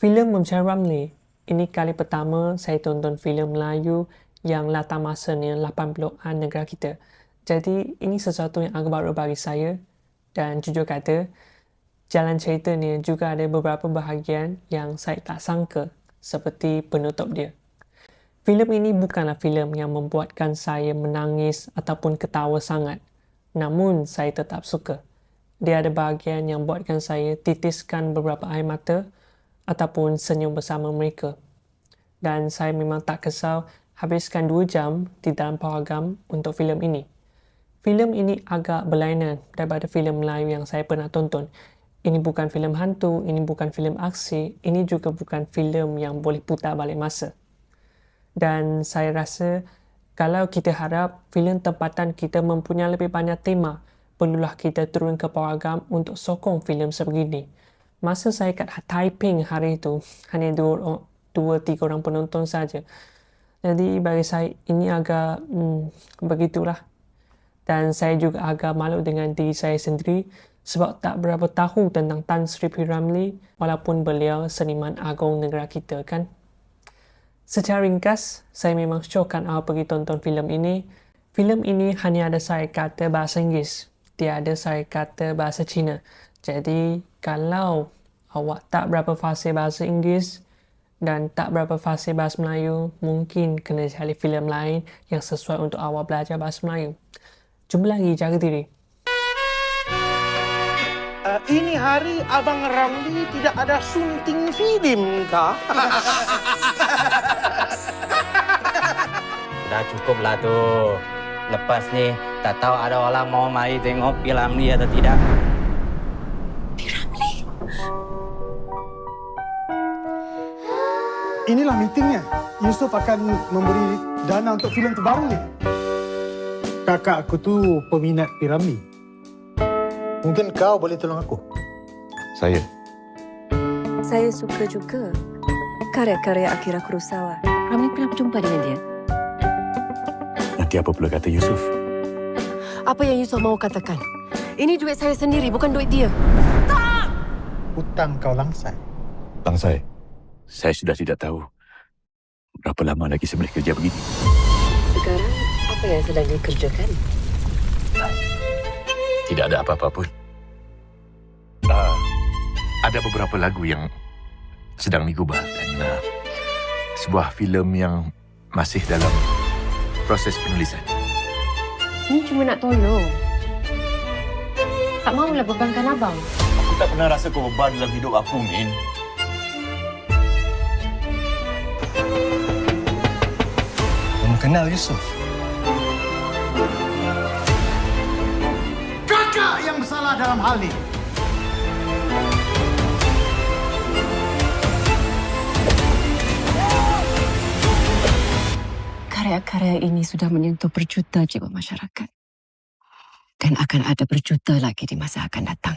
Filem Mencari Ramli. Ini kali pertama saya tonton filem Melayu yang latar masanya 80-an negara kita. Jadi ini sesuatu yang agak baru bagi saya dan jujur kata jalan cerita ni juga ada beberapa bahagian yang saya tak sangka seperti penutup dia. Filem ini bukanlah filem yang membuatkan saya menangis ataupun ketawa sangat. Namun saya tetap suka. Dia ada bahagian yang buatkan saya titiskan beberapa air mata ataupun senyum bersama mereka. Dan saya memang tak kesal habiskan dua jam di dalam program untuk filem ini. Filem ini agak berlainan daripada filem Melayu yang saya pernah tonton. Ini bukan filem hantu, ini bukan filem aksi, ini juga bukan filem yang boleh putar balik masa. Dan saya rasa kalau kita harap filem tempatan kita mempunyai lebih banyak tema, perlulah kita turun ke program untuk sokong filem sebegini. Masa saya kat Taiping hari itu, hanya dua, dua tiga orang penonton saja. Jadi bagi saya ini agak hmm, begitulah. Dan saya juga agak malu dengan diri saya sendiri sebab tak berapa tahu tentang Tan Sri P. Ramlee walaupun beliau seniman agung negara kita kan. Secara ringkas, saya memang syokkan awak pergi tonton filem ini. Filem ini hanya ada saya kata bahasa Inggeris. Tiada saya kata bahasa Cina. Jadi, kalau awak tak berapa fasih bahasa Inggeris dan tak berapa fasih bahasa Melayu, mungkin kena cari filem lain yang sesuai untuk awak belajar bahasa Melayu. Jumpa lagi, jaga diri. Uh, ini hari Abang Ramli tidak ada sunting film kah? Dah cukup lah tu. Lepas ni, tak tahu ada orang mau mari tengok filem ni atau tidak. Inilah meetingnya. Yusof akan memberi dana untuk filem terbaru ni. Kakak aku tu peminat piramid. Mungkin kau boleh tolong aku. Saya. Saya suka juga karya-karya Akira Kurosawa. Ramli pernah berjumpa dengan dia. Nanti apa pula kata Yusuf? Apa yang Yusof mau katakan? Ini duit saya sendiri, bukan duit dia. Hutang kau langsai. Langsai, saya sudah tidak tahu berapa lama lagi saya boleh kerja begini. Sekarang, apa yang sedang dikerjakan? Tidak ada apa-apa pun. Uh, ada beberapa lagu yang sedang digubah dan uh, sebuah filem yang masih dalam proses penulisan. Ini cuma nak tolong. Tak maulah bebankan abang. Aku tak pernah rasa korban dalam hidup aku, Min. Kenal Yusuf? Kakak yang bersalah dalam hal ini. Karya-karya ini sudah menyentuh berjuta jiwa masyarakat. Dan akan ada berjuta lagi di masa akan datang.